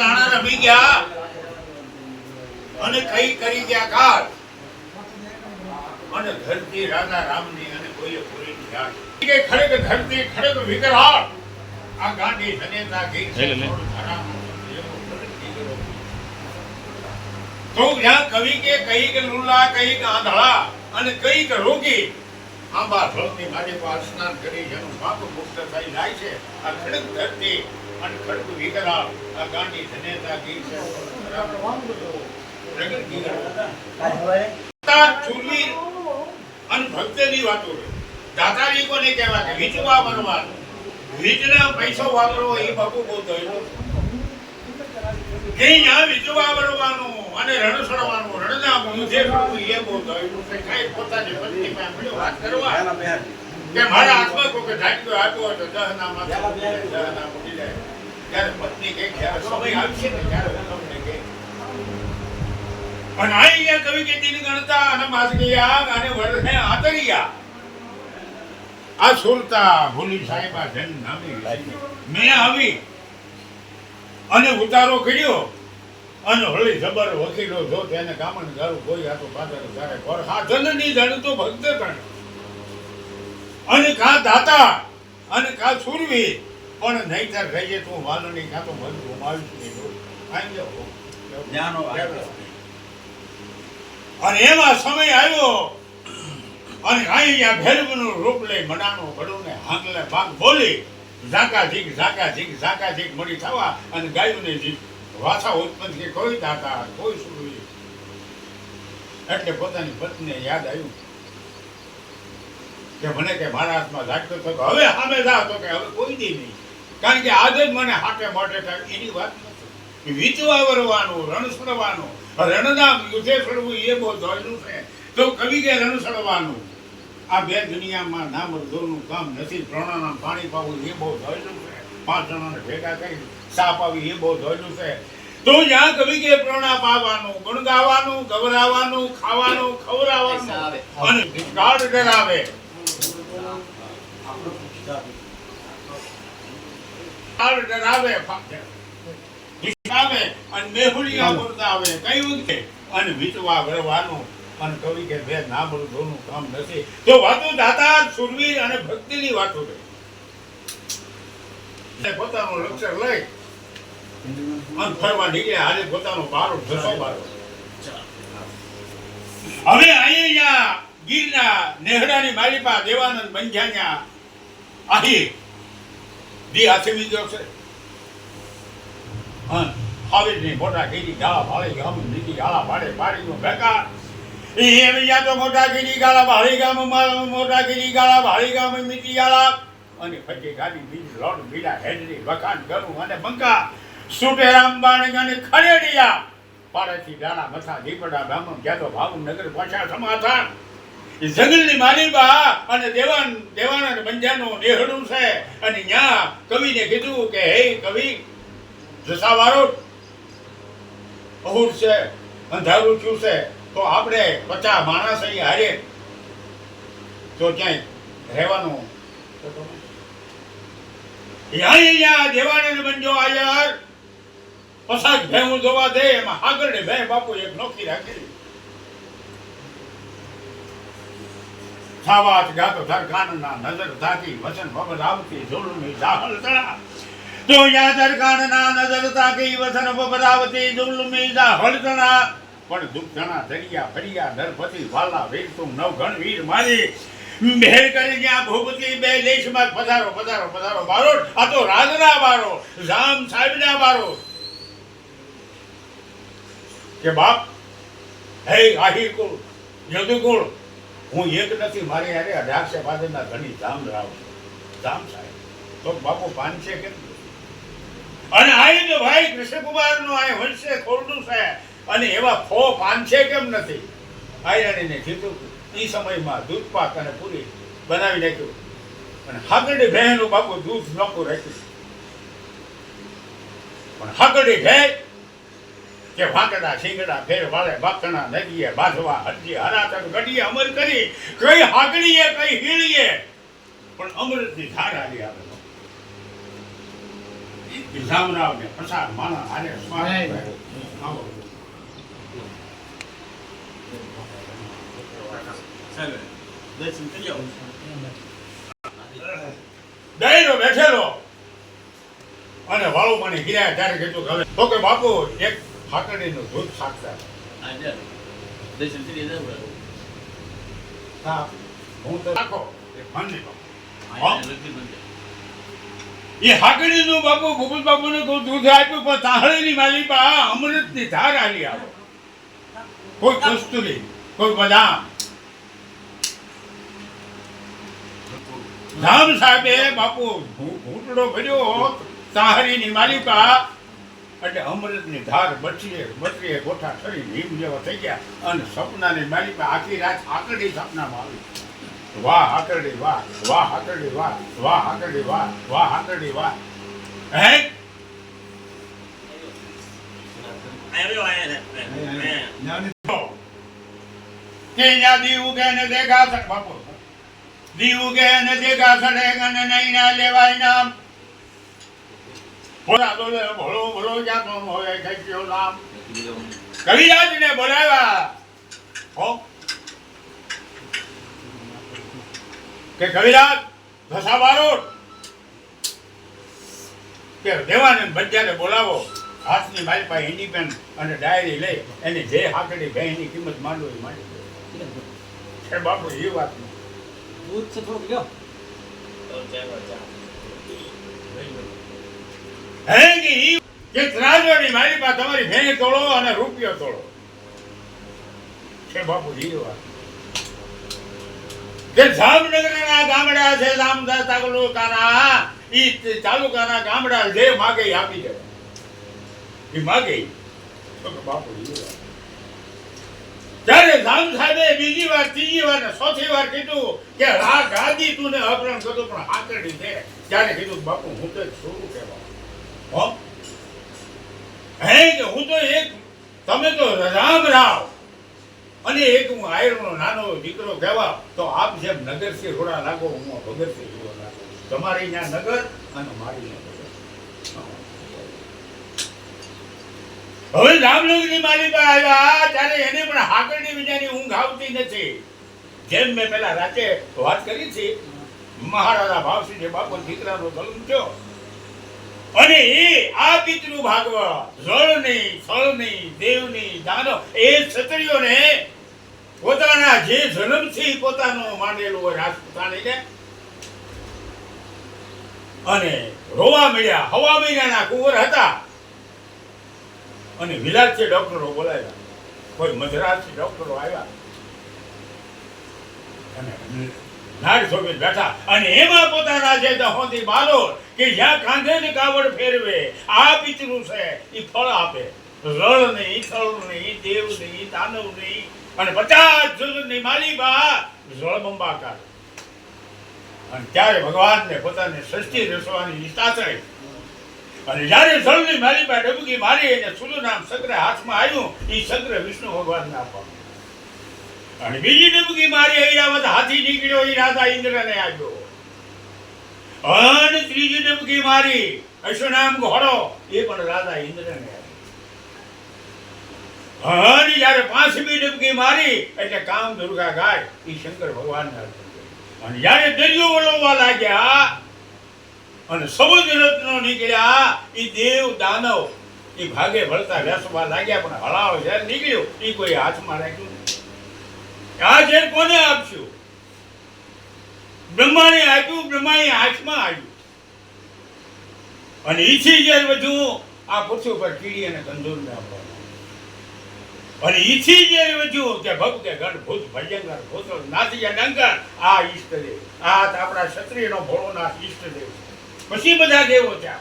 રાણા રમી ગયા અને કઈ કરી ગયા કાળ. અને ધરતી રાજા રામની અને કોઈએ પૂરી ધ્યાન કે ખડગ ધરતી ખડગ વિકરાળ. આ ગાંધી જનેતા ગઈ. તો જ્યાં કવિ કે કઈ કે લુલા કઈ કે આંધળા અને કઈ કે રોગી આંબા ઢોલની મારી પર સ્નાન કરી જેનું પાપ મુક્ત થઈ જાય છે. આ ખડગ ધરતી અને ખડગ વિકરાળ આ ગાંધી ધનેતા ગીત છે. વાપરવો એ બાપુ બહુ દયલો કે ત્યાં વીજવા બનવાનું અને રણસડવાનું રણના મુંજે કરવું એ બહુ છે. કાંઈ પોતાની પત્ની વાત કરવા. કે મારા હાથમાં કોઈ ઝાટકો આપ્યો તો દહના માથે મૂકી જાય, દહના મૂકી જાય. ત્યારે પત્ની કે જ્યારે સમય આવશે ને ત્યારે હું તમને કે પણ અહીંયા કવિ કે દિન ગણતા અને માસ અને વરને આતરિયા આ સુરતા ભૂલી સાહેબા જન નામી. મેં આવી અને ઉતારો કર્યો અને હળી જબર વકીલો જો તેને કામણ ગારું કોઈ આતો પાદર ગારે ઘર હા ધન જણ તો ભક્ત ગણ અને કા દાતા અને કા સુરવી પણ નહીતર રહીએ તું વાલની કાં તો મન ગુમાવીશ નહીં. અને એમાં સમય આવ્યો અને અહીંયા ભેરવનું રૂપ લઈ મનાનો બડુને હાંગલે ભાગ બોલી ઝાકા ઝીક ઝાકા ઝીક ઝાકા ઝીક મળી થવા અને ગાયોને ઝીક. વાછા ઉત્પન્ન કે કોઈ દાતા કોઈ સુરવી એટલે પોતાની પત્નીને યાદ આવ્યું. કે મને કે મારા હાથમાં ઝાકતો થતો હવે સામે જા તો કે હવે કોઈ દી નહીં. કારણ કે આજે જ મને હાટે મોટે થાય એની વાત નથી. વીચવા વરવાનું રણસડવાનું રણનામ યુદ્ધે સડવું એ બહુ દોડનું છે. તો કવિ કે રણસડવાનું આ બે દુનિયામાં નામ દોરનું કામ નથી. પ્રણાનામ પાણી પાવું એ બહુ દોડનું છે. પાંચ જણાને ભેગા કરી સાપ આવી એ બહુ દોડનું છે. તો જ્યાં કવિ કે પ્રણા પાવાનું ગુણ ગાવાનું ગવરાવાનું ખાવાનું ખવરાવાનું અને ધિક્કાર ડરાવે. ભક્તિની વાતો પોતાનું લક્ષ્ય લઈ અને ફરવા નીકળ્યા હવે અહીંયા ગીરના નેહડાની માલિપા દેવાનંદ બંજાણ્યા આહી દી હાથે બીજો છે. હા મોટા ગીરી ગાળા ભાળે, ગામ નીતિ ગાળા ભાડે પાડીનો ભેગા એમ યા તો મોટા ગીરી ગાળા ભાળી, ગામ મોટા ગીરી ગાળા ભાળી, ગામ મીટી ગાળા અને પછી ગાડી બીજ લોડ બીડા હેડરી વખાણ કરું અને બંકા. સુટે રામબાણ અને ખરેડિયા પાડેથી દાણા મથા, દીપડા, બ્રાહ્મણ ગયા તો ભાવનગર, પાછા સમાધાન. જંગલની માલિબા અને દેવાન દેવાનંદ બંજાનું નેહડું છે. અને ન્યા કવિને કીધું કે, હે કવિ જસાવારો અહુર છે, અંધારું થયું છે, તો આપણે પચાસ માણસ અહીં હારે. તો ક્યાંય રહેવાનું. દેવાનંદ બંજો આયર પસાક ભેહું જોવા દે, એમાં આગળ ભે બાપુ એક નોખી રાખી. સાવાત ગાતો સરખાનના નજર તાકી વચન વગર આવતી ઝુલમી જાહલ તળા યા સરખાનના નજર તાકી વસન બબરાવતી દુલ્મી જા હળતણા પણ દુઃખના દરિયા ફરિયા નરપતિ વાલા વીર તું નવ ગણ વીર મારી. મેર કરી જ્યાં ભૂપતિ બે દેશમાં પધારો પધારો પધારો બારો. આ તો રાજના બારો, રામ સાહેબના બારો. કે બાપ, હે આહી કુળ, યદુકુળ હું એક નથી, મારી યારે અઢારસે પાસેના ઘણી ધામ રાવ ધામ સાહેબ. તો બાપુ પાનસે કેમ અને આઈ ને ભાઈ કૃષ્ણકુમારનું આ વંશે ખોરડું સાહેબ. અને એવા ફો પાનસે કેમ નથી? આયરાણીને કીધું એ સમયમાં દૂધ પાક અને પૂરી બનાવી નાખ્યું. અને હાકડી ભેનું બાપુ દૂધ નોખું રાખ્યું. પણ હાકડી ભે કે વાકડા શીંગડા ફેર વાળે બાકણા નદીએ બાંધવા હજી હરાતર ગડીએ અમર કરી કઈ હાકડીએ કઈ હીણીએ પણ અમૃતની ધારા આવી આવે પ્રસાદ હારે ડાયરો બેઠેલો. અને વાળું પાણી ગીરા ત્યારે કીધું કે હવે તો કે બાપુ એક હાકડીનું દૂધ ಸಾಕ್ತಾರೆ હું તો નાખો એ હાકડીનું બાપુ ભૂપત બાપુને કહું દૂધ આપ્યું પણ તાહળીની માલિકા અમૃતની ધાર આલી આવે કોઈ કસ્તુરી કોઈ બદામ. ધામ સાહેબે બાપુ ઘૂંટડો ભર્યો તાહરીની માલિકા એટલે અમૃતની ધાર બચીએ બચીએ, ગોઠા ઠરી, ભીમ જેવા થઈ ગયા. અને સપનાની માલિકા આખી રાત આકડી સપનામાં આવી. વાહ હાકરડી વાહ વાહ હાકરડી વાહ વાહ હાકરડી વાહ વાહ હાકરડી વાહ. હે? દેગા બાપુ. દીવું કે દેગા નહીં લેવાય નામ. ભોળા દોલે ભોળો ભોળો જાતો હોય કઈ ગયો નામ? કવિરાજ ને બોલાવ્યા. હો? કે કવિરાજ ધસા મારો. કે દેવાનંદ બજારે બોલાવો. હાથની મારી પાસે એની પેન અને ડાયરી લઈ એની જે હાકડી ભેંની કિંમત માંડો એ માંડી બાપુ એ વાત નહીં. દૂધ છે થોડુંક લ્યો. હે કે ત્રાજવાની મારી પાસે તમારી ભેંસ તોડો અને રૂપિયો તોડો. છે બાપુજી વાત. કે જામનગરના ગામડા છે જામદાર તાલુકાના. ઈ તાલુકાના ગામડા જે માગે આપી દે. ઈ માગે ઈ. તો કે બાપુ એ વાત. ત્યારે રામ સાહેબે બીજી વાર, ત્રીજી વાર ને ચોથી વાર કીધું કે આ ગાદી તું ને અપહરણ કરતો, પણ હાકડી છે. ત્યારે કીધું, બાપુ, હું તો છોડું કેવા હો? હે તો એક, તમે તો રામ રાવ. અને એક હું આયરનો નાનો દીકરો કહેવા, તો આપ જેમ નગરથી રોડા લાગો, હું ભગતથી રોડા હવે રામનગરની મારી પાસે આવ્યા, ત્યારે એને પણ હાકરની વિનાની ઊંઘ આવતી નથી. જેમ મેં પેલા રાતે વાત કરી હતી મહારાજા ભાવસિંહ બાપુ દીકરાનો જન્મ થયો. અને એ આ પિતૃ ભાગવત જળની દેવ દેવની દાનો, એ ક્ષત્રિયોને પોતાના જે જન્મથી પોતાનું માંડેલું હોય રાજપૂતાણીને અને રોવા મળ્યા, હવા મહિનાના કુંવર હતા. અને વિલાસથી ડોક્ટરો બોલાવ્યા. કોઈ મદ્રાસથી ડોક્ટરો આવ્યા. અને નાડ શોભીને બેઠા. અને એમાં પોતાના જે દહોથી બાલો કે જ્યાં કાંધે ને કાવડ ફેરવે, આ પિતરું છે એ ફળ આપે. રળ નહીં થળ નહીં, દેવ નહીં, દાનવ નહીં, અને પચાસ જુગની માલીબા જળબંબાકાર અને ત્યારે ભગવાનને પોતાને સૃષ્ટિ રસવાની ઈચ્છા થઈ. અને જ્યારે જળની પાસે ડબકી મારી અને સુલું નામ સગ્ર હાથમાં આવ્યું એ સગ્ર વિષ્ણુ ભગવાનને આપવાનું અને બીજી ડબકી મારી ઐરાવત હાથી નીકળ્યો એ રાજા ઇન્દ્રને આવ્યો અને ત્રીજી ડબકી મારી. અશ્વનામ ઘોડો. એ પણ રાજા ઇન્દ્રને. અને જ્યારે પાંચમી ડબકી મારી, એટલે કામ દુર્ગા ગાય. એ શંકર ભગવાનને અને જ્યારે દરિયો વળવા લાગ્યા, અને સમુદ્ર રત્નો નીકળ્યા એ દેવ દાનવ એ ભાગે ભળતા વેસવા લાગ્યા, પણ હળાવ જ્યારે નીકળ્યો એ કોઈ હાથમાં રાખ્યું આ જે કોને આપશું? બ્રહ્માને આપ્યું, બ્રહ્માએ હાથમાં આવ્યું અને ઈથી જ્યારે વધ્યું આ પૃથ્વી ઉપર કીડી અને આપવાનું અને ઈથી જ્યારે વધ્યું કે કે ગણ ભૂત ભયંકર ભૂત નાથિયા ડંકર, આ ઈષ્ટદેવ. આ આપણા ક્ષત્રિયનો ભોળોનાથ ઈષ્ટદેવ પછી બધા દેવો ત્યાં.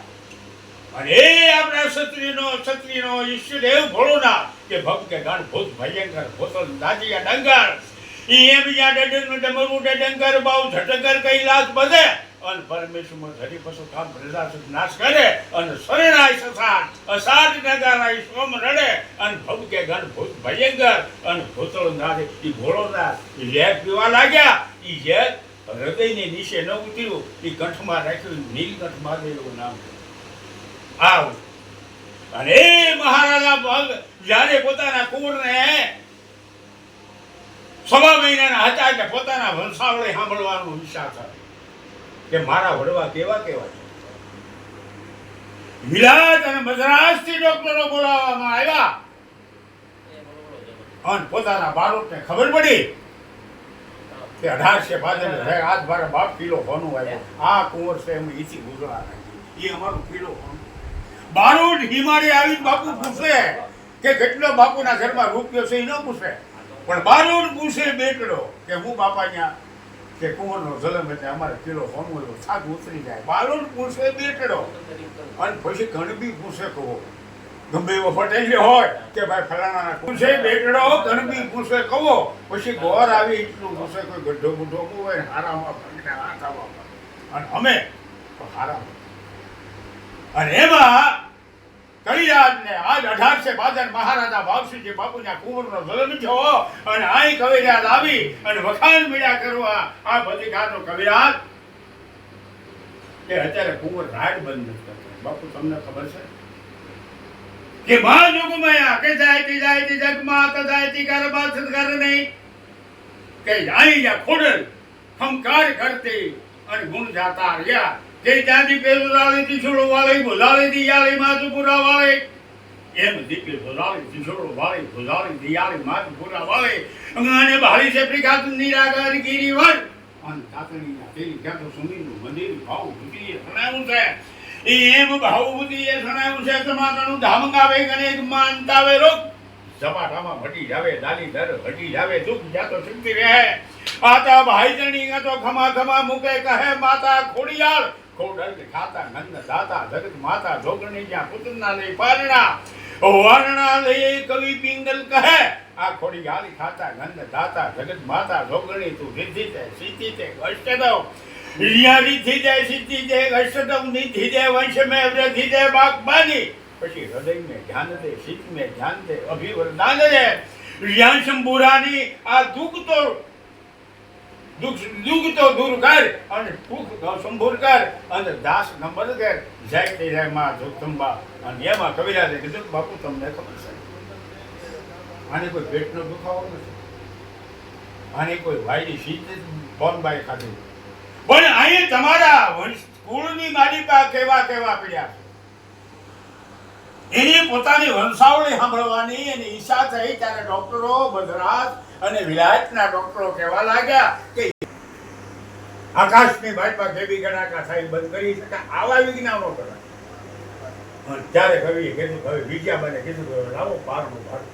અને એ આપણા ક્ષત્રિયનો ક્ષત્રિયનો ઈષ્ટદેવ ભોળોનાથ કે કે ગણ ભૂત ભયંકર ભૂત નાથિયા ડંકર ઈ ઝેર પીવા લાગ્યા. ઈ ઝેર હૃદયની નીચે ન ઉતર્યું એ કંઠમાં રાખ્યું, નીલકંઠ મહાદેવનું નામ આવું. અને મહારાજા ભગ જ્યારે પોતાના કુંવરને સવા મહિનાના હતા એટલે પોતાના વંશાવળે સાંભળવાનો વિચાર થયો કે મારા વડવા કેવા કેવા છે? વિરાટ અને મદ્રાસથી ડોક્ટરો બોલાવવામાં આવ્યા. અને પોતાના બાળકને ખબર પડી કે અઢારસે હે આજ મારા બાપ કિલો હોનું આવ્યો આ કુંવર છે એમ ઈથી ગુજરા એ અમારું કિલો બારોટ હિમારે આવી બાપુ પૂછે કે કેટલો બાપુના ઘરમાં રૂપિયો છે એ ન પૂછે. પણ બારોટ પૂછે બેટડો કે હું બાપા ત્યાં કે કુંવરનો જલમ એટલે અમારે કિલો આવ્યો થાક ઉતરી જાય. બારોટ પૂછે બેટડો અને પછી ગણબી પૂછે કહો. ગમે એવો ફટેલી હોય કે ભાઈ ફલાણા પૂછે બેટડો ગણબી પૂછે કહો. પછી ગોર આવી એટલું પૂછે કોઈ ગઢો ગુઢો હોય હારામાં પગને હાથ અને અમે તો હારામાં. અને એમાં બાદન મહારાજા ભાવસિંહજી બાપુના કુંવરનો જન્મ થયો બાપુ, તમને ખબર છે? કે માં જોગમાયા કે જાયતી જાયતી જગમાં તો જાયતી, ગરબા સદગર નહીં. કે આઈ યા ખોડલ હમકાર કરતી અને ગુણ જાતા રહ્યા. કે જાતી પેલું લાળી તીછોડો વાળે, ભોલાળી, દિયાળી માથું પુરા વાળી. એમ દીપે ભોલાળી તીછોડો વાળે, ભોલાળી, દિયાળી માથું પુરા અને ભાળી છે પ્રિખાત નિરાકાર ગીરી વર અને તાતણી તેલી ક્યાં તો સુમીરનું મંદિર ભાવ ભૂતિએ સણાયું છે એમ ભાવ ભૂતિએ સણાયું છે તમારાનું ધામંગાવે ગણેશ માનતાવે રોગ ઝપાટામાં ભટી જાવે દાલી દર હટી જાવે, દુઃખ જાતો સિદ્ધિ રહે. આતા ભાઈ જણી તો ખમા ખમા મૂકે કહે, માતા ખોડિયાળ ખોડલ કે ખાતા નંદ દાતા, જગત માતા, જોગણી જ્યાં પુત્રના લઈ પારણા. વર્ણા લઈ કવિ પિંગલ કહે. આ ખોડી ખોડિયાળ ખાતા નંદ દાતા, જગત માતા, જોગણી તું રિદ્ધિ તે સિદ્ધિ તે અષ્ટદવ રિયા રિદ્ધિ તે સિદ્ધિ તે અષ્ટદવ નિધિ તે વંશ મે વૃદ્ધિ તે બાગબાની પછી હૃદય મે ધ્યાન દે શીત મે ધ્યાન દે અભિવરદાન દે. રિયા શંભુરાની આ દુઃખ તો દુઃખ દુઃખ તો દૂર કર અને સુખ સંભૂર કર. અને દાસ નંબર કર જય તે જય માં જોગદંબા અને એમાં કવિરાજે કીધું, બાપુ, તમને ખબર છે? આને કોઈ પેટનો દુખાવો નથી. આને કોઈ વાયડી શીત બોનબાઈ ખાધી. પણ અહીં તમારા વંશ, કુળની માલિકા કેવા કેવા પડ્યા એની પોતાની વંશાવળી સાંભળવાની એની ઈચ્છા થઈ ત્યારે ડોક્ટરો બજરાજ અને વિલાયતના ડોક્ટરો કહેવા લાગ્યા કે આકાશની બાજુમાં દેવી ગણાકા સાહેબ બંધ કરી શકે, આવા વિજ્ઞાનો કરાય ત્યારે કવિએ કીધું કવિ વિજયાબાને કીધું કે લાવો પારણું ભાડું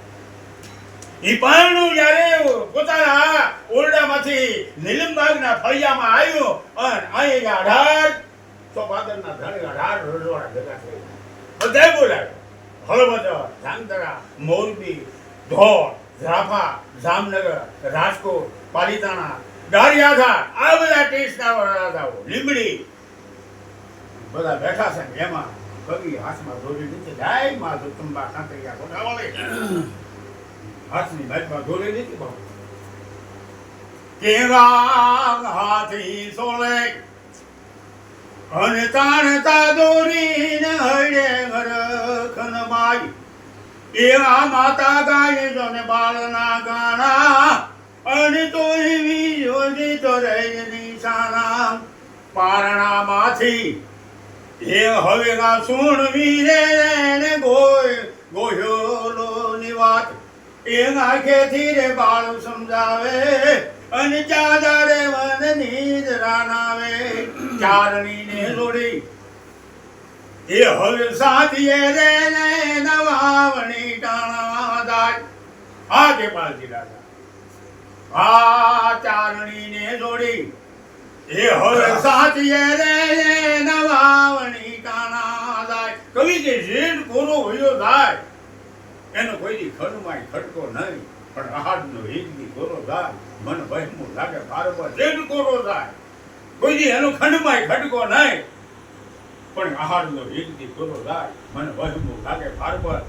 ઈ પારણું જ્યારે પોતાના ઓરડામાંથી નીલમબાગના ફળિયામાં આવ્યું અને અહીંયા અઢાર, તો પાદરના ધણી અઢાર રજવાડા ભેગા થઈ બધા બોલાવ્યા. હળવદ ધાંગધરા મોરબી ધોળ ઝાફા જામનગર, રાજકોટ, પાલીતાણા, દારિયાધાર, આ બધા ટેસ્ટના વડાદાઓ લીંબડી. બધા બેઠા છે એમાં કવિ હાથમાં ધોરી નીચે જાય માં જગદંબા કાંકરિયા ગોઠાવાળી હાથની બાજમાં ધોરી નીચે બહુ કેરા હાથી સોલે અને તાણતા દોરીને હળે ઘરખન માઈ એવા માતા ગાય તને ને બાળના ગાણા. અને તો એવી જોજી તો રહી નિશાના પારણામાંથી એ હવે ના સુણવી રે ને ગોય, ગોયોલો ની વાત એ નાખેથી રે બાળ સમજાવે અને ચાદરે મન નીજ રાણાવે. ચારણી ને લોડી. એ હવે સાધીએ રે ને નવાવણી ટાણા આ કે પાલજી રાજા. આ ચારણી ને જોડી. એ હવે સાચીએ રે નવાવણી ટાણા દાય કવિ કે જીન કોરો હોયો થાય એનો કોઈ દી ખડમાય ખડકો નહીં, પણ એક દી કોરો થાય મન વહેમું લાગે બાર જેન કોરો થાય કોઈ એનો ખંડમાય ખડકો નહીં પણ આહારનો દી કોરો થાય. મન વહેમું લાગે બારબર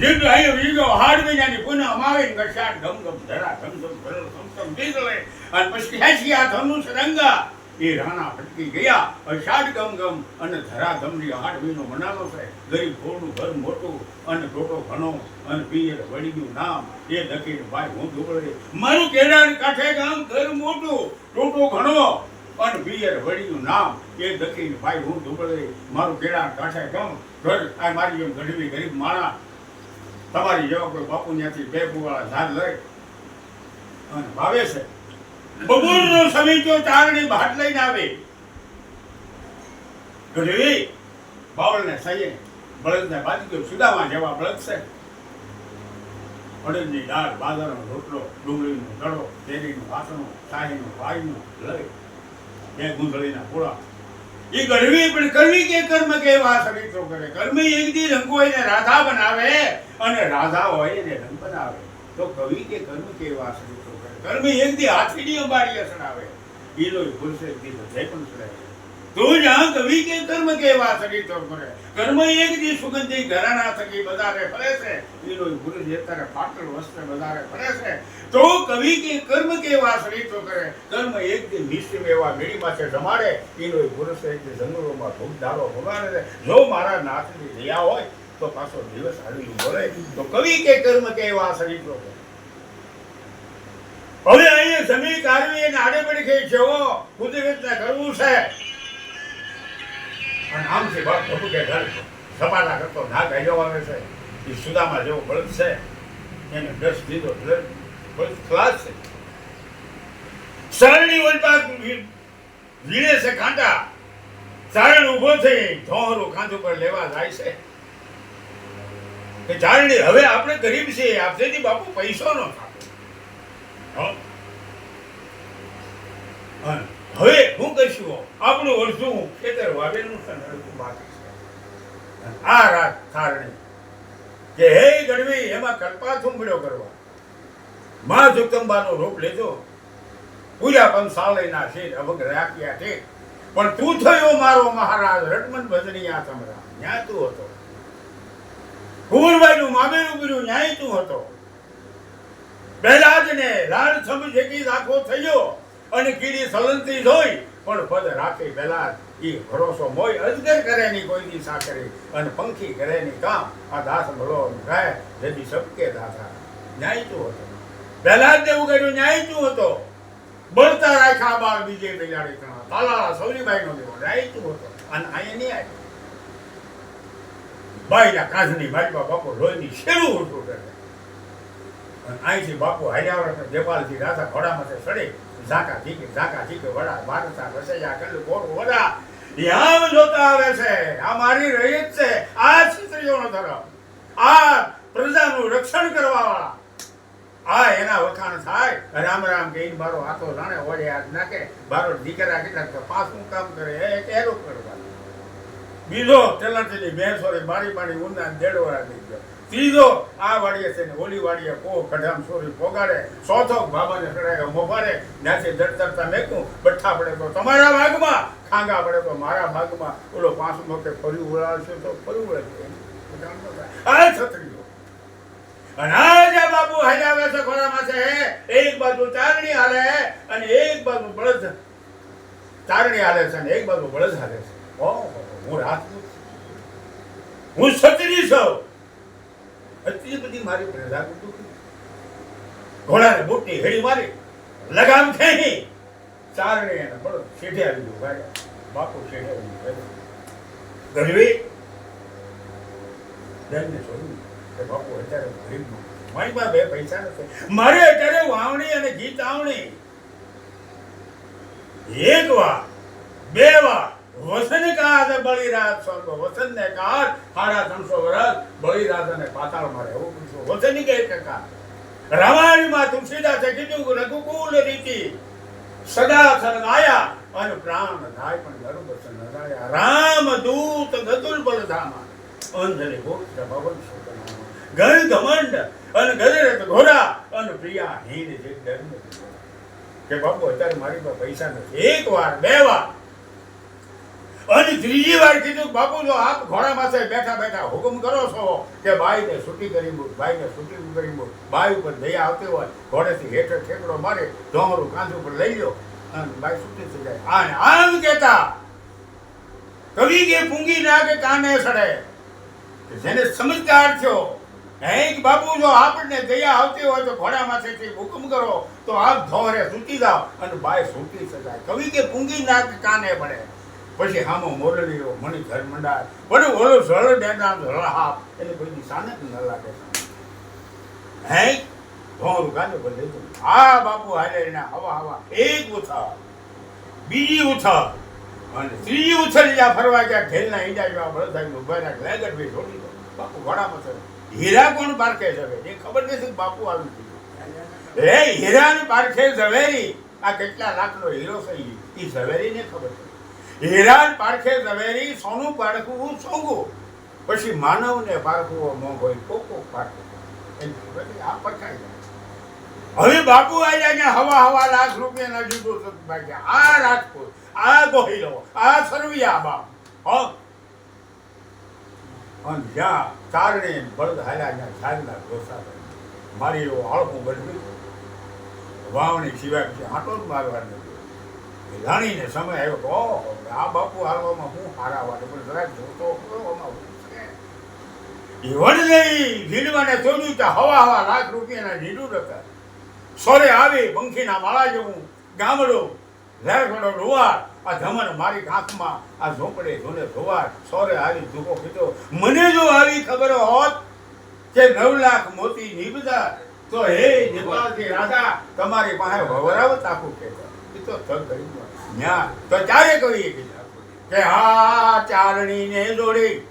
જેન અહીં વીજો હાડ મહિનાની પુનઃ અમાવી ઘસાટ ગમ ધરા, ધમધમ ગમ ધમધમ સમ અને પછી હેસી આ ધનુષ રંગા. એ રાણા ભટકી ગયા. અષાઢ ગમ ગમ અને ધરા ધમની આઠ મહિનો મનાલો છે. ગરીબ ઘોડનું ઘર મોટું અને ટોટો ઘણો અને પિયર વળીનું નામ એ દકીને ભાઈ હું દુબળે મારું કેળાની કાંઠે ગામ ઘર મોટું. ટોટો ઘણો. અને પિયર વડીનું નામ એ દખીને ભાઈ, હું ધુબળે મારું કેળા કાંઠે ગમ ઘર આ મારી એમ ગઢવી ગરીબ માણા તમારી જેવા કોઈ બાપુ ત્યાંથી બે બુવાળા ઝાડ લઈ અને ભાવે છે. બપોરનો સમય તો ચારણી ભાટ લઈને આવે. ગઢવી, બાવળને સહીએ. બળદને બાજી ગયો સુદામાં જેવા બળદ છે. અડદની દાળ, બાજરાનો રોટલો, ડુંગળીનો દડો તેલીનું વાસણું, શાહીનું વાયનું લઈ બે ગુંધળીના પૂળા એ ગરવી પણ કરવી કે કર્મ કેવા સરિત્રો કરે. કર્મ એક દી રંગ હોય ને રાધા બનાવે, અને રાધા હોય એને રંગ બનાવે. તો કવિ કે કર્મ કેવા સરિત્રો કરે. કર્મ એક દી હાથીડી અંબાડી અસડાવે એ ઈલો ભૂલશે એક દી બધે પણ સડાવે કવિ કે કર્મ કેવા સરિત્રો કરે કર્મ એક દી સુગંધી ઘરાણા સગી બધારે ફરે છે. ઈલો પુરુષ અત્યારે પાટણ વસ્ત્ર બધારે ફરે છે. તો કવિ કે કર્મ કેવા સરિત્રો કરે કર્મ એક દી મિશ્ર મેવા મેળી માથે જમાડે. ઈલો પુરુષ એક દી જંગલોમાં ધૂપ ધારો ભગાડે છે. જો મારા નાથની દયા હોય તો પાછો દિવસ આવી બોલે. તો કવિ કે કર્મ કેવા સરિત્રો કરે હવે અહીંયા જમીન કારવી અને આડે પડી ગઈ છે ઓ કુદરતને કરવું છે. અને આમથી ભક્ત પ્રભુ કે ઘર સપાટા કરતો ના ગાયો આવે છે, એ સુદામાં જેવો બળદ છે, એને દસ દીધો બળદ ખલાસ છે સરણી ઓલપા વીણે છે કાંટા ચારણ ઊભો થઈ ધોહરું કાંધ ઉપર લેવા જાય છે. કે ચારણી હવે આપણે ગરીબ છીએ આપસેથી બાપુ પૈસો નો? અને હવે હું કહીશું આપણું વર્ષું ખેતર વાવેલું ને બાકી છે. આ રાત થારણી કે હે ગઢવી એમાં કલ્પા થુંબડ્યો કરવા. માં જુકંબાનો રૂપ લેજો. પૂજા પંસાલયના શેર અભગ રાખ્યા છે. પણ તું થયો મારો મહારાજ રટમન ભજનીયા તમરા ન્યા તું હતો. કુંવરબાઈનું મામેરું કર્યું ન્યાય તું હતો. પહેલા જ ને લાડ સમ જેકી રાખો થયો. અને કીડી સલનતી જોઈ પણ પદ રાખે પહેલા એ ભરોસો મોય અજગર કરે ની કોઈ ની સાકરે. અને પંખી કરે ની કામ? આ દાસ ભલો ગાય. જેથી સબકે દાતા ન્યાય હતો? પહેલા જ એવું કર્યું ન્યાય હતો? બળતા રાખ્યા બાર બીજે બિલાડી ત્રણ તાલા સૌરીભાઈ નો દેવો, ન્યાય હતો? અને અહીંયા નહીં આવ્યો. બાઈના કાંધની બાજુમાં બાપુ લોહીની શેરું ઉઠું કરે અને અહીંથી બાપુ હાલ્યા દેવાલથી દેપાલથી રાધા ઘોડામાંથી સડે ઝાકા ઠીકે ઝાકા ઠીકે વડા ભારતા રસૈયા કલ્લુ કોરું વડા. યામ જોતા આવે છે. આ મારી રૈયત છે. આ ક્ષત્રિયોનો ધર્મ. આ પ્રજાનું રક્ષણ કરવા આ એના વખાણ થાય. રામ રામ કે મારો હાથો જાણે ઓળે હાથ નાખે. મારો દીકરા કેટલાક પાછું કામ કરે. એ એનું કરવાનું. બીજો તેલાટીની ભેંસોરી મારી મારી ઊંડા દેડવાળા થઈ ગયો. ત્રીજો આ વાડીએ છે ને ઓલી વાડીએ કો કઢામ સોરી પોગાડે, ચોથો બાબાને ચડાય મોભારે નાચે દડતરતા મેકું બઠ્ઠા પડે તો તમારા ભાગમાં ખાંગા પડે તો મારા ભાગમાં ઓલો પાંચ મોકે ફરી ઉડાડશે તો ફરી ઉડાડશે. આ છત્રીઓ. અને બાબુ હજાવે છે ખોરામાં છે એક બાજુ ચારણી હાલે અને એક બાજુ બળદ ચારણી હાલે છે અને એક બાજુ બળદ હાલે છે. હું રાજપૂત હું છત્રી છું. એટલી બધી મારી પ્રજા ઘોડાને મોટી હેડી મારી, લગામ ખેંચી. ચારણે એને બળદ શેઠે આવી ગયો, ભાઈ. બાપુ શેઠે આવી ગયો ગઢવી બેનને છોડ્યું કે બાપુ અત્યારે ગરીબ મારી પાસે બે પૈસા નથી. મારે અત્યારે વાવણી અને ગીત આવણી. એક વાર, બે વાર વસન કાદ બળીરાજ સ્વર્ગ, વસન ને હારા સાડા ત્રણસો વર્ષ બળીરાજ અને પાતાળ મારે એવું પૂછ્યું વસન કે ટકા રામાયણમાં તુલસીદાસે કીધું રઘુકુલ રીતિ, સદા સરગાયા અને પ્રાણ થાય પણ ગરુડ સનગાયા રામ દૂત ગતુલ બલધામા અંધરે ગોત્ર ભવન સુતનામા ગર ઘમંડ અને ગદરત ઘોડા અને પ્રિયા હીન જે ધર્મ કે બાપુ, અત્યારે મારી પાસે પૈસા નથી. એક વાર, બે વાર અને ત્રીજી વાર કીધું બાપુ, જો આપ ઘોડા પાસે બેઠા બેઠા હુકમ કરો છો કે બાઈને છૂટી કરી મૂક બાઈને છૂટી કરી મૂક. બાઈ ઉપર દયા આવતી હોય, ઘોડેથી હેઠળ ઠેકડો મારે ઢોમરું કાંધ ઉપર લઈ લો અને બાઈ છૂટી થઈ જાય. આને આમ કહેતા. કવિ કે પૂંગી ના કે કાને સડે. જેને સમજદાર થયો, હે બાપુ, જો આપણને દયા આવતી હોય તો ઘોડામાંથી હુકમ કરો, તો આપ ધોરે સૂતી જાઓ. અને બાય સૂતી શકાય કવિ કે પૂંગી ના કે કાને પડે. પછી હામો મોરલીઓ મણી મંડાય. પણ ઓલો સળ ડેડા રહાપ એને કોઈ નિશાને જ ન લાગે. હે? ધોરું ગાને બોલે આ બાપુ, હાલે હવા હવા. એક ઉથા બીજી ઉથા અને ત્રીજી ઉછળ્યા ફરવા ગયા, ઢેલના ઈંડા જેવા બળદાઈ ઊભા રાખ લેગટ ભાઈ છોડી દો બાપુ ઘોડામાં છે હીરા કોણ પારખે છે એ ખબર નથી બાપુ આવી ગયું એ હીરાની પારખે ઝવેરી. આ કેટલા લાખનો હીરો થઈ ઈ ઝવેરીને ખબર છે. હીરાની પારખે ઝવેરી, સોનું પારખવું, સોંગું. પછી માનવને પારખવો મોંઘો કોકો પારખવો આ જાય. હવે બાપુ આવ્યા ને હવા હવા, લાખ રૂપિયાના જુદો ભાગ્યા. આ રાજકોટ, આ ગોહિલો, આ સરવિયા બાપ. હો. અને જ્યાં ચારણે બળદ હાલ્યા જ્યાં ઝાડના ઘોસા મારી એવો આળમું બદલી વાવણી સિવાય આંટો જ મારવા નથી. જાણીને સમય આવ્યો તો આ બાપુ હાલવામાં હું હારા વાળે પણ જરાક જોતો ખરો આમાં એ વડલઈ ભીડવાને ચોર્યું કે હવા હવા લાખ રૂપિયાના ઢીડું હતા સોરે આવી પંખીના માળા જેવું ગામડો ઝેરખડો લુવાર આ ધમન મારી આંખમાં, આ ઝોપડે ધોને ધોવાર સોરે આવી ધૂકો કીધો, મને જો આવી ખબર હોત કે નવ લાખ મોતી નીબદા તો હે નેપાળથી રાધા તમારી પાસે વવરાવત આખું કહેતા. એ તો થગ કરી ન્યા, તો ચારે કહીએ કીધા કે હા, ચારણીને જોડી.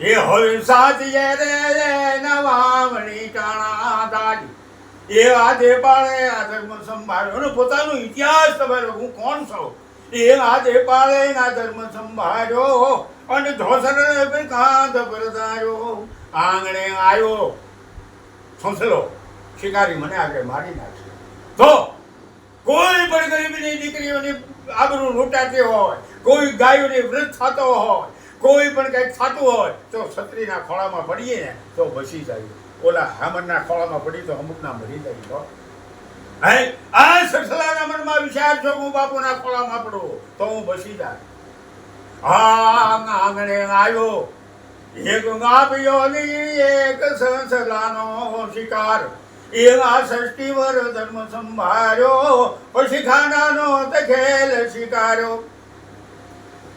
એ હલસા સાચીએ રે નવામણી ટાણા દાડી. એ આજે પાળે આ ધર્મ સંભાળ્યો. અને પોતાનો ઇતિહાસ તમે હું કોણ છો? એ આજે પાળે ના ધર્મ સંભાળ્યો. અને ધોસરને પણ કાંધ પરદાયો આંગણે આવ્યો સંસલો. શિકારી મને આગળ મારી નાખ્યો તો કોઈ પણ ગરીબની દીકરીઓની આબરૂ લૂંટાતી હોય, કોઈ ગાયોની વૃદ્ધ થતો હોય, કોઈ પણ કંઈક થતું હોય, તો છત્રીના ખોળામાં પડીએ ને તો બસી જાય. ઓલા હામરના ખોળામાં પડી તો અમુકના મરી જાય તો. આ સસલાના મનમાં વિચાર છો હું બાપુના ખોળામાં પડું, તો હું બસી જાય હા આંગણે આવ્યો. એક ગાપ્યો ની એક સસલાનો શિકાર. એવા ષષ્ટી વર ધર્મ સંભાર્યો પછી ખાનાનો તે ખેલ શિકાર્યો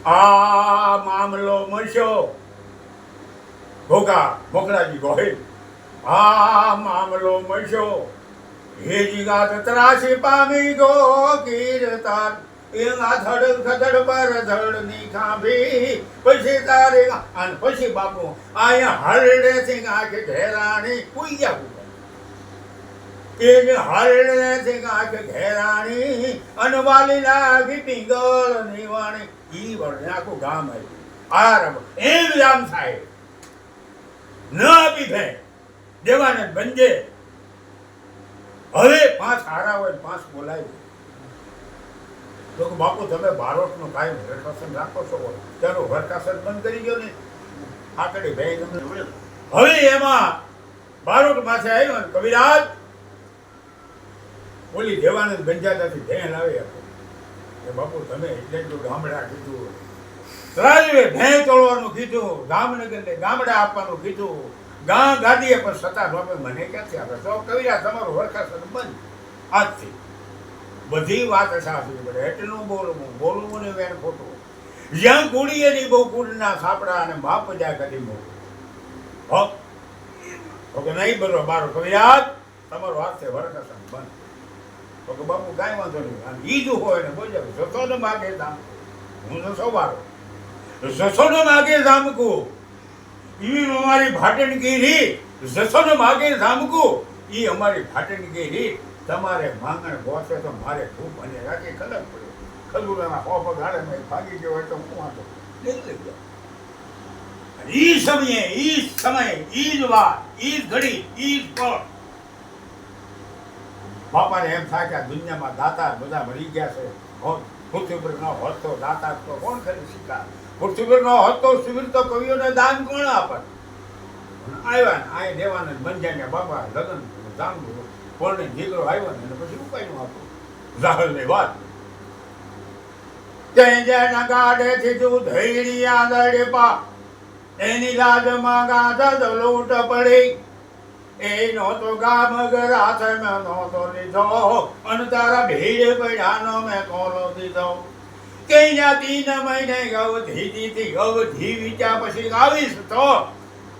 આ મામલો મળ્યો. ભોગા મોકલાજી ગોહિલ. આ મામલો મળ્યો. હેજી ગાત ત્રાસી પામી ગો કીર્તાર એના ધડ ખદડ પર ધડની ખાંભી. પછી તારે, અને પછી બાપુ આયા હરડે સિંહ આંખ ઘેરાણી કુઈ ગયા એ જ હરડે સિંહ ઘેરાણી અને વાલી લાગી પિંગળ નિવાણી. ઈ વર્ણ આખું ગામ આવ્યું આ રમ એમ રામ થાય. ન આપી ભે. દેવાને બંજે. હવે પાંચ હારા હોય પાંચ બોલાય તો કે બાપુ તમે બારોટનું કાયમ હરકાસન રાખો છો. ચાલો હરકાસન બંધ કરી ગયો ને. આકડી ભાઈ તમને હવે એમાં બારોટ માથે આવ્યો ને કવિરાજ ઓલી દેવાનંદ બંજાતાથી આવી આવે કે બાપુ, તમે એટલે જ ગામડા કીધું. રાજવે ભેં તોડવાનું કીધું, ગામનગરને ગામડા આપવાનું કીધું. ગા ગાદીએ પણ સત્તા બાપે મને ક્યાંથી આપે તો કવિરા તમારું વરખાસન બંધ. આજથી. બધી વાત સાચી પડે એટલું બોલવું બોલવું ને વેણ ખોટું. જ્યાં કુડીએ ની બહુ કુડના સાપડા અને બાપ જાય કરી બહુ હો? કે નહીં બરો બારો કવિરાજ, તમારો હાથે વરખાસન બંધ. તો કે બાપુ, કાંઈ વાંધો નહીં. અને એ જ હોય ને બોલ્યો જતો ને માગે ધામ. હું તો વાળો જશો ને માગે ધામકું. ઈ અમારી ભાટણ ગીરી જશો ને માગે ધામકું. ઈ અમારી ભાટણ ગીરી તમારે માંગણ ગોઠવે તો મારે ખૂબ અને રાખી કલક પડ્યો ખજૂરાના હોપ ગાળે મેં ભાગી ગયો હોય તો હું વાંધો નીકળી ગયો ઈ સમયે, ઈ સમય, ઈ જ વાત, ઈ ઘડી, ઈ જ પળ. બાપાને એમ થાય કે આ દુનિયામાં દાતા બધા મરી ગયા છે. પૃથ્વી પર ન હોત તો દાતા તો કોણ કરી શીખા પૃથ્વી પર ન હોત તો શિબિર તો કવિઓને દાન કોણ આપે? આવ્યા ને આ દેવાને બંજાને બાપા લગ્ન જાણવું કોણને દીકરો આવ્યો ને પછી ઉપાયનું આપું જાહેરની વાત. કે જેના ગાડેથી તું ધૈર્ય આગળ પા. એની લાજમાં ગાધા લૂંટ પડી. એ તો ગામ હાથ મેં નહોતો લીધો. અને તારા ભીડ પડ્યાનો મેં કોલો દીધો. કે અહીંયા તીન મહિને ગવધી દીધી ગવધી વિચા પછી ગાવીશ તો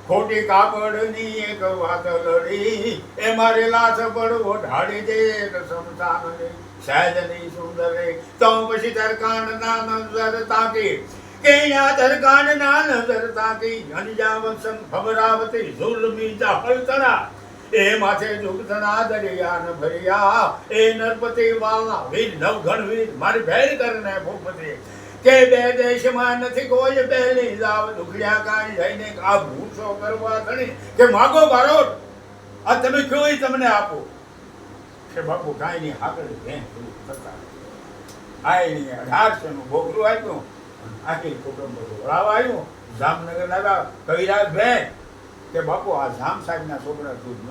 ખોટી કાપડની એક વાત લડી. એ મારી લાશ પડવો ઢાળી દે એક સમસાનની સહેજની સુંદરે, તો પછી તરકાન ના નજર તાકી. કે દરગાન ના નજર તાકી અંજા વસન ખબરાવતી ઝુલમી જાહલ તરા એ માથે દુઃખના દરિયાન ભર્યા. એ નરપતિ વાળા વીર, નવઘણ વીર, મારી ભેર કરને ભૂપતિ. કે બે દેશમાં નથી કોઈ પહેલી લાવ દુખડ્યા કાંઈ જઈને આ ભૂસો કરવા ધણી. કે માગો બારો આ તમે કયો તમને આપો. કે બાપુ કાંઈ નહીં, હાકડી ભેં થતા આઈ નહીં અઢારસો નું ભોગલું આપ્યું. આખી કુટુંબ વળાવા આવ્યું, જામનગર દાદા, કવિરાજ ભેં કે બાપુ, આ જામ સાહેબના છોકરા દૂધ ન.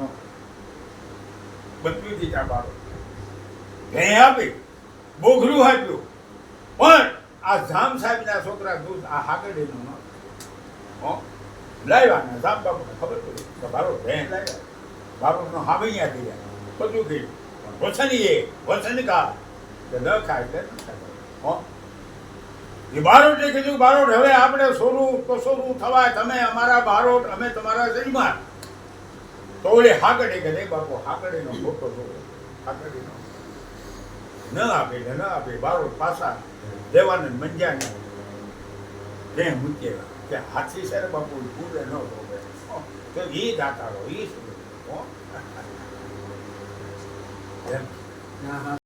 બધું દીધા બાળો ભેં આપી, બોઘરું આપ્યું પણ આ જામ સાહેબના છોકરા દૂધ આ હાકડીનું ન. લાવ્યા ને જામ બાપુને ખબર પડી કે બારો ભેં લાવ્યા. બાપુનો હામૈયા થઈ ગયા બધું પણ વચન એ વચન કા કે ન ખાય તે ન ખાય. એ બારોટે કીધું બારોટ, હવે આપણે સોનું સોનું થવાય, તમે અમારા બારોટ, અમે તમારા જજમાન તો ઓલી હાકડી કે નહીં બાપુ, હાકડીનો મોટો છોકરો હાકડીનો. ન આપે, ને ન આપે, બારોટ પાછા દેવાને મંજાને કે મૂકે કે હાથી છે ને બાપુ ભૂલે ન રોવે. તો એ દાતારો એ શું